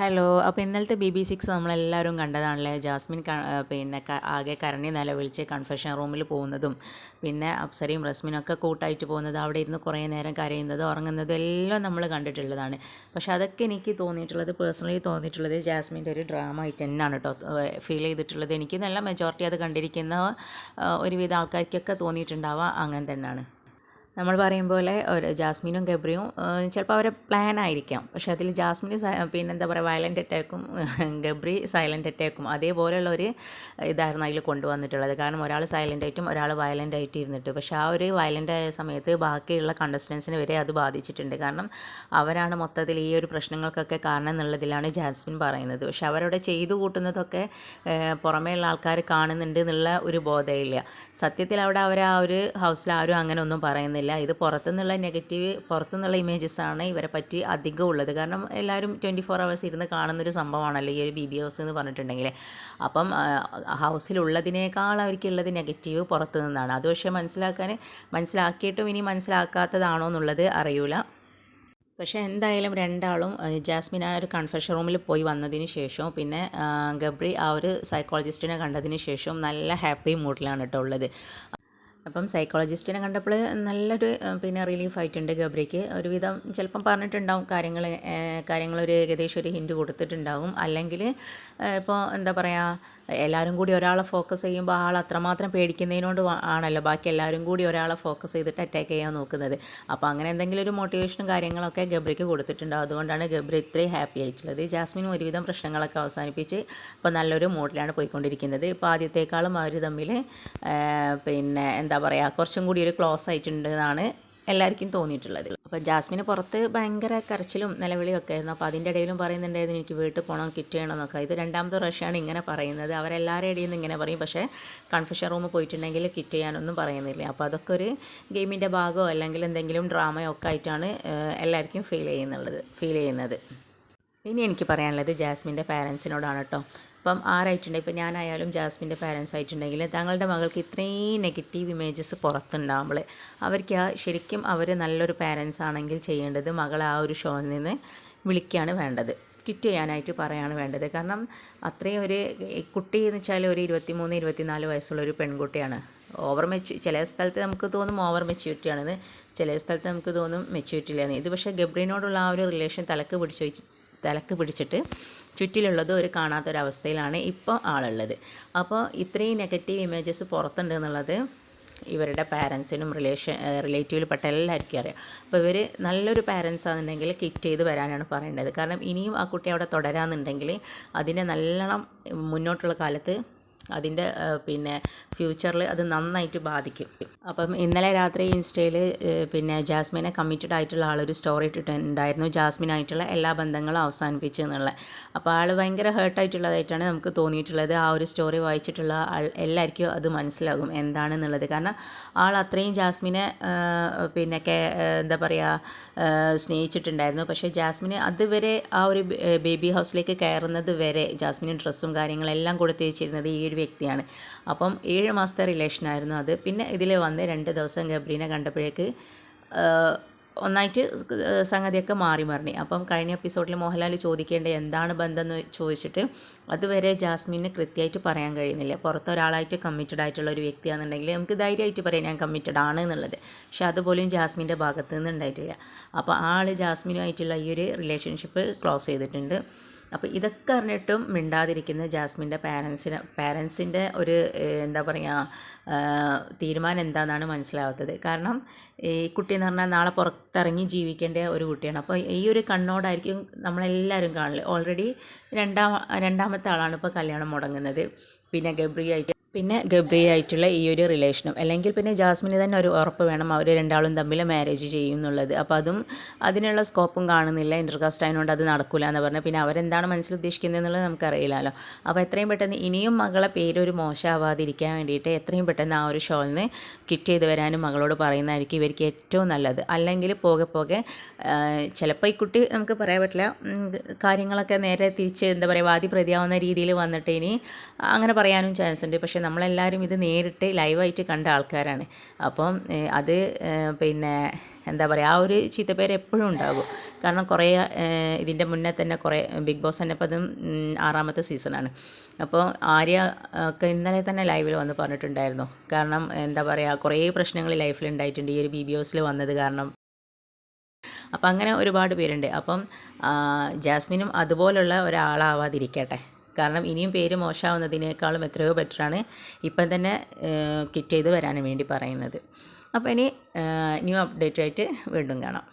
Hello അപ്പോൾ ഇന്നലത്തെ B B six നമ്മളെല്ലാവരും കണ്ടതാണല്ലേ? ജാസ്മിൻ പിന്നെ ആകെ കരണി നിലവിളിച്ച് കൺഫെഷൻ റൂമിൽ പോകുന്നതും പിന്നെ അപ്സരയും റസ്മിനും ഒക്കെ കൂട്ടായിട്ട് പോകുന്നത് അവിടെ ഇരുന്ന് കുറേ നേരം കരയുന്നതും ഉറങ്ങുന്നതും എല്ലാം നമ്മൾ കണ്ടിട്ടുള്ളതാണ്. പക്ഷേ അതൊക്കെ എനിക്ക് തോന്നിയിട്ടുള്ളത് പേഴ്സണലി തോന്നിയിട്ടുള്ളത് ജാസ്മിന്റെ ഒരു ഡ്രാമ ആയിട്ട് തന്നെയാണ് കേട്ടോ ഫീൽ ചെയ്തിട്ടുള്ളത്. എനിക്ക് നല്ല മെജോറിറ്റി അത് കണ്ടിരിക്കുന്ന ഒരുവിധ ആൾക്കാർക്കൊക്കെ തോന്നിയിട്ടുണ്ടാവുക അങ്ങനെ തന്നെയാണ്. നമ്മൾ പറയും പോലെ ഒരു ജാസ്മിനും ഗബ്രിയും ചിലപ്പോൾ അവരെ പ്ലാൻ ആയിരിക്കാം. പക്ഷേ അതിൽ ജാസ്മിൻ പിന്നെ എന്താ പറയുക വയലന്റ് അറ്റാക്കും ഗബ്രി സൈലന്റ് അറ്റാക്കും അതേപോലെയുള്ള ഒരു ഇതായിരുന്നു അതിൽ കൊണ്ടുവന്നിട്ടുള്ളത്. കാരണം ഒരാൾ സൈലന്റ് ആയിട്ടും ഒരാൾ വയലന്റ് ആയിട്ട് ഇരുന്നിട്ട്. പക്ഷേ ആ ഒരു വയലന്റ് ആയ സമയത്ത് ബാക്കിയുള്ള കണ്ടസ്റ്റൻസിന് വരെ അത് ബാധിച്ചിട്ടുണ്ട്. കാരണം അവരാണ് മൊത്തത്തിൽ ഈ ഒരു പ്രശ്നങ്ങൾക്കൊക്കെ കാരണം എന്നുള്ളതിലാണ് ജാസ്മിൻ പറയുന്നത്. പക്ഷേ അവരവിടെ ചെയ്തു കൂട്ടുന്നതൊക്കെ പുറമേയുള്ള ആൾക്കാർ കാണുന്നുണ്ട് എന്നുള്ള ഒരു ബോധമില്ല സത്യത്തിൽ അവിടെ അവർ ആ ഒരു ഹൗസിൽ ആരും അങ്ങനെ ഒന്നും പറയുന്നില്ല. ഇത് പുറത്തുനിന്നുള്ള നെഗറ്റീവ് പുറത്തുനിന്നുള്ള ആണ് ഇവരെ പറ്റി അധികം ഉള്ളത്. കാരണം എല്ലാവരും ട്വന്റി ഫോർ അവേഴ്സ് ഇരുന്ന് കാണുന്നൊരു സംഭവമാണല്ലോ ഈ ഒരു ബി ബി ഹൗസ് എന്ന് പറഞ്ഞിട്ടുണ്ടെങ്കിൽ. അപ്പം ഹൗസിലുള്ളതിനേക്കാൾ അവർക്കുള്ളത് നെഗറ്റീവ് പുറത്തു നിന്നാണ് അത് പക്ഷേ മനസ്സിലാക്കാൻ മനസ്സിലാക്കിയിട്ടും ഇനി മനസ്സിലാക്കാത്തതാണോ എന്നുള്ളത് അറിയൂല. പക്ഷേ എന്തായാലും രണ്ടാളും ജാസ്മിൻ ആ ഒരു കൺഫെഷൻ റൂമിൽ പോയി വന്നതിന് ശേഷവും പിന്നെ ഗബ്രി ആ ഒരു സൈക്കോളജിസ്റ്റിനെ കണ്ടതിന് ശേഷവും നല്ല ഹാപ്പി മൂഡിലാണ് കേട്ടോ ഉള്ളത്. അപ്പം സൈക്കോളജിസ്റ്റിനെ കണ്ടപ്പോൾ നല്ലൊരു പിന്നെ റിലീഫ് ആയിട്ടുണ്ട് ഗബ്രിക്ക്. ഒരുവിധം ചിലപ്പം പറഞ്ഞിട്ടുണ്ടാവും കാര്യങ്ങൾ കാര്യങ്ങളൊരു ഏകദേശം ഒരു ഹിൻഡ് കൊടുത്തിട്ടുണ്ടാവും. അല്ലെങ്കിൽ ഇപ്പോൾ എന്താ പറയുക എല്ലാവരും കൂടി ഒരാളെ ഫോക്കസ് ചെയ്യുമ്പോൾ ആൾ അത്രമാത്രം പേടിക്കുന്നതിനോട് ആണല്ലോ ബാക്കി എല്ലാവരും കൂടി ഒരാളെ ഫോക്കസ് ചെയ്തിട്ട് അറ്റാക്ക് ചെയ്യാൻ നോക്കുന്നത്. അപ്പോൾ അങ്ങനെ എന്തെങ്കിലും ഒരു മോട്ടിവേഷനും കാര്യങ്ങളൊക്കെ ഗബ്രിക്ക് കൊടുത്തിട്ടുണ്ടാവും. അതുകൊണ്ടാണ് ഗബ്രി ഇത്രയും ഹാപ്പി ആയിട്ടുള്ളത്. ജാസ്മിൻ ഒരുവിധം പ്രശ്നങ്ങളൊക്കെ അവസാനിപ്പിച്ച് ഇപ്പോൾ നല്ലൊരു മൂഡിലാണ് പോയിക്കൊണ്ടിരിക്കുന്നത്. ഇപ്പോൾ ആദ്യത്തേക്കാളും അവർ തമ്മിൽ പിന്നെ എന്താ പറയുക കുറച്ചും കൂടി ഒരു ക്ലോസ് ആയിട്ടുണ്ട് എന്നാണ് എല്ലാവർക്കും തോന്നിയിട്ടുള്ളത്. അപ്പോൾ ജാസ്മിന് പുറത്ത് ഭയങ്കര കരച്ചിലും നിലവിളിയും ഒക്കെ ആയിരുന്നു. അപ്പോൾ അതിന്റെ ഇടയിലും പറയുന്നുണ്ടായിരുന്നു എനിക്ക് വീട്ടിൽ പോകണം കിറ്റ് ചെയ്യണം എന്നൊക്കെ. ഇത് രണ്ടാമത്തെ പ്രാവശ്യമാണ് ഇങ്ങനെ പറയുന്നത്. അവരെല്ലാവരുടെ ഇടയിൽ നിന്ന് ഇങ്ങനെ പറയും. പക്ഷേ കൺഫ്യൂഷൻ റൂമിൽ പോയിട്ടുണ്ടെങ്കിൽ കിറ്റ് ചെയ്യാനൊന്നും പറയുന്നില്ല. അപ്പോൾ അതൊക്കെ ഒരു ഗെയിമിന്റെ ഭാഗമോ അല്ലെങ്കിൽ എന്തെങ്കിലും ഡ്രാമയോ ഒക്കെ ആയിട്ടാണ് എല്ലാവർക്കും ഫീൽ ചെയ്യുന്നുള്ളത് ഫീൽ ചെയ്യുന്നത്. ഇനി എനിക്ക് പറയാനുള്ളത് ജാസ്മിന്റെ പാരൻസിനോടാണ് കേട്ടോ. അപ്പം ആരായിട്ടുണ്ടെങ്കിൽ ഇപ്പം ഞാനായാലും ജാസ്മിന്റെ പാരൻസ് ആയിട്ടുണ്ടെങ്കിൽ തങ്ങളുടെ മകൾക്ക് ഇത്രയും നെഗറ്റീവ് ഇമേജസ് പുറത്തുണ്ടാകുമ്പോൾ അവർക്ക് ആ ശരിക്കും അവർ നല്ലൊരു പാരൻസ് ആണെങ്കിൽ ചെയ്യേണ്ടത് മകളെ ആ ഒരു ഷോയിൽ നിന്ന് വിളിക്കുകയാണ് വേണ്ടത്. കിറ്റ് ചെയ്യാനായിട്ട് പറയുകയാണ് വേണ്ടത്. കാരണം അത്രയും ഒരു കുട്ടി എന്ന് വെച്ചാൽ ഒരു ഇരുപത്തി മൂന്ന് ഇരുപത്തിനാല് വയസ്സുള്ള ഒരു പെൺകുട്ടിയാണ്. ഓവർ മെച്ചു ചില സ്ഥലത്ത് നമുക്ക് തോന്നും ഓവർ മെച്യൂരിറ്റി ആണെന്ന് ചില സ്ഥലത്ത് നമുക്ക് തോന്നും മെച്യൂരിറ്റി ഇല്ലെന്ന്. ഇത് പക്ഷേ ഗബ്രീനോടുള്ള ആ ഒരു റിലേഷൻ തലക്ക് പിടിച്ചു തലക്ക് പിടിച്ചിട്ട് ചുറ്റിലുള്ളത് ഒരു കാണാത്തൊരവസ്ഥയിലാണ് ഇപ്പോൾ ആളുള്ളത്. അപ്പോൾ ഇത്രയും നെഗറ്റീവ് ഇമേജസ് പുറത്തുണ്ട് എന്നുള്ളത് ഇവരുടെ പാരൻസിനും റിലേഷൻ റിലേറ്റീവിൽപ്പെട്ട എല്ലാവർക്കും അറിയാം. അപ്പോൾ ഇവർ നല്ലൊരു പാരൻസ് ആണെന്നുണ്ടെങ്കിൽ കിറ്റ് ചെയ്ത് വരാനാണ് പറയേണ്ടത്. കാരണം ഇനിയും ആ കുട്ടി അവിടെ തുടരാന്നുണ്ടെങ്കിൽ അതിനെ നല്ലോണം മുന്നോട്ടുള്ള കാലത്ത് അതിന്റെ പിന്നെ ഫ്യൂച്ചറിൽ അത് നന്നായിട്ട് ബാധിക്കും. അപ്പം ഇന്നലെ രാത്രി ഇൻസ്റ്റയിൽ പിന്നെ ജാസ്മിനെ കമ്മിറ്റഡ് ആയിട്ടുള്ള ആളൊരു സ്റ്റോറി ഇട്ടിട്ടുണ്ടായിരുന്നു. ജാസ്മിനായിട്ടുള്ള എല്ലാ ബന്ധങ്ങളും അവസാനിപ്പിച്ചു എന്നുള്ളത്. അപ്പോൾ ആൾ ഭയങ്കര ഹേർട്ടായിട്ടുള്ളതായിട്ടാണ് നമുക്ക് തോന്നിയിട്ടുള്ളത്. ആ ഒരു സ്റ്റോറി വായിച്ചിട്ടുള്ള ആൾ എല്ലാവർക്കും അത് മനസ്സിലാകും എന്താണെന്നുള്ളത്. കാരണം ആൾ അത്രയും ജാസ്മിനെ പിന്നെ എന്താ പറയുക സ്നേഹിച്ചിട്ടുണ്ടായിരുന്നു. പക്ഷേ ജാസ്മിന് അതുവരെ ആ ഒരു ബേബി ഹൗസിലേക്ക് കയറുന്നത് വരെ ജാസ്മിന് ഡ്രസ്സും കാര്യങ്ങളെല്ലാം കൊടുത്തു വെച്ചിരുന്നത് ഈ വ്യക്തിയാണ്. അപ്പം ഏഴ് മാസത്തെ റിലേഷനായിരുന്നു അത്. പിന്നെ ഇതിൽ വന്ന് രണ്ട് ദിവസം ഗബ്രീനെ കണ്ടപ്പോഴേക്ക് ഒന്നായിട്ട് സംഗതിയൊക്കെ മാറി മറിഞ്ഞു. അപ്പം കഴിഞ്ഞ എപ്പിസോഡിൽ മോഹൻലാൽ ചോദിക്കേണ്ട എന്താണ് ബന്ധം എന്ന് ചോദിച്ചിട്ട് അതുവരെ ജാസ്മിന് കൃത്യമായിട്ട് പറയാൻ കഴിയുന്നില്ല. പുറത്തൊരാളായിട്ട് കമ്മിറ്റഡ് ആയിട്ടുള്ള ഒരു വ്യക്തിയാണെന്നുണ്ടെങ്കിൽ നമുക്ക് ധൈര്യമായിട്ട് പറയാം ഞാൻ കമ്മിറ്റഡ് ആണ് എന്നുള്ളത്. പക്ഷെ അതുപോലും ജാസ്മിന്റെ ഭാഗത്തു നിന്ന് ഉണ്ടായിട്ടില്ല. അപ്പോൾ ആൾ ജാസ്മിനുമായിട്ടുള്ള ഈ ഒരു റിലേഷൻഷിപ്പ് ക്ലോസ് ചെയ്തിട്ടുണ്ട്. അപ്പോൾ ഇതൊക്കെ അറിഞ്ഞിട്ടും മിണ്ടാതിരിക്കുന്ന ജാസ്മിന്റെ പാരൻസിന് പാരൻസിന്റെ ഒരു എന്താ പറയുക തീരുമാനം എന്താണെന്നാണ് മനസ്സിലാവാത്തത്. കാരണം ഈ കുട്ടി എന്ന് പറഞ്ഞാൽ നാളെ പുറത്തിറങ്ങി ജീവിക്കേണ്ട ഒരു കുട്ടിയാണ്. അപ്പോൾ ഈ ഒരു കണ്ണോടായിരിക്കും നമ്മളെല്ലാവരും കാണൽ. ഓൾറെഡി രണ്ടാം രണ്ടാമത്തെ ആളാണ് ഇപ്പോൾ കല്യാണം മുടങ്ങുന്നത്. പിന്നെ ഗബ്രി ആയിട്ട് പിന്നെ ഗബ്രി ആയിട്ടുള്ള ഈ ഒരു റിലേഷനും അല്ലെങ്കിൽ പിന്നെ ജാസ്മിന് തന്നെ ഒരു ഉറപ്പ് വേണം. അവർ രണ്ടാളും തമ്മിൽ മാരേജ് ചെയ്യും എന്നുള്ളത്. അപ്പോൾ അതും അതിനുള്ള സ്കോപ്പും കാണുന്നില്ല. ഇന്റർകാസ്റ്റ് ആയതുകൊണ്ട് അത് നടക്കില്ല എന്ന് പറഞ്ഞാൽ പിന്നെ അവരെന്താണ് മനസ്സിൽ ഉദ്ദേശിക്കുന്നത് എന്നുള്ളത് നമുക്കറിയില്ലല്ലോ. അപ്പോൾ എത്രയും പെട്ടെന്ന് ഇനിയും മകളെ പേരൊരു മോശമാവാതിരിക്കാൻ വേണ്ടിയിട്ട് എത്രയും പെട്ടെന്ന് ആ ഒരു നിന്ന് കിറ്റ് ചെയ്ത് വരാനും മകളോട് പറയുന്നതായിരിക്കും ഇവർക്ക് ഏറ്റവും നല്ലത്. അല്ലെങ്കിൽ പോകെ പോകെ ചിലപ്പോൾ ഈ കുട്ടി നമുക്ക് പറയാൻ പറ്റില്ല. കാര്യങ്ങളൊക്കെ നേരെ തിരിച്ച് എന്താ പറയുക വാദി പ്രതിയാവുന്ന രീതിയിൽ വന്നിട്ട് ഇനി അങ്ങനെ പറയാനും ചാൻസ് ഉണ്ട്. പക്ഷേ പക്ഷേ നമ്മളെല്ലാവരും ഇത് നേരിട്ട് ലൈവായിട്ട് കണ്ട ആൾക്കാരാണ്. അപ്പം അത് പിന്നെ എന്താ പറയുക ആ ഒരു ചീത്തപ്പേര് എപ്പോഴും ഉണ്ടാകും. കാരണം കുറേ ഇതിന്റെ മുന്നേ തന്നെ കുറേ ബിഗ് ബോസ് തന്നെ ഇപ്പം അതും ആറാമത്തെ സീസണാണ്. അപ്പോൾ ആര്യ ഒക്കെ ഇന്നലെ തന്നെ ലൈവിൽ വന്ന് പറഞ്ഞിട്ടുണ്ടായിരുന്നു. കാരണം എന്താ പറയുക കുറേ പ്രശ്നങ്ങൾ ലൈഫിൽ ഉണ്ടായിട്ടുണ്ട് ഈ ഒരു ബി ബി ഓസിൽ വന്നത് കാരണം. അപ്പം അങ്ങനെ ഒരുപാട് പേരുണ്ട്. അപ്പം ജാസ്മിനും അതുപോലുള്ള ഒരാളാവാതിരിക്കട്ടെ. കാരണം ഇനിയും പേര് മോശമാവുന്നതിനേക്കാളും എത്രയോ ബെറ്ററാണ് ഇപ്പം തന്നെ കിറ്റ് ചെയ്ത് വരാൻ വേണ്ടി പറയുന്നത്. അപ്പോൾ ഇനി ന്യൂ അപ്ഡേറ്റ് ആയിട്ട് വീണ്ടും കാണാം.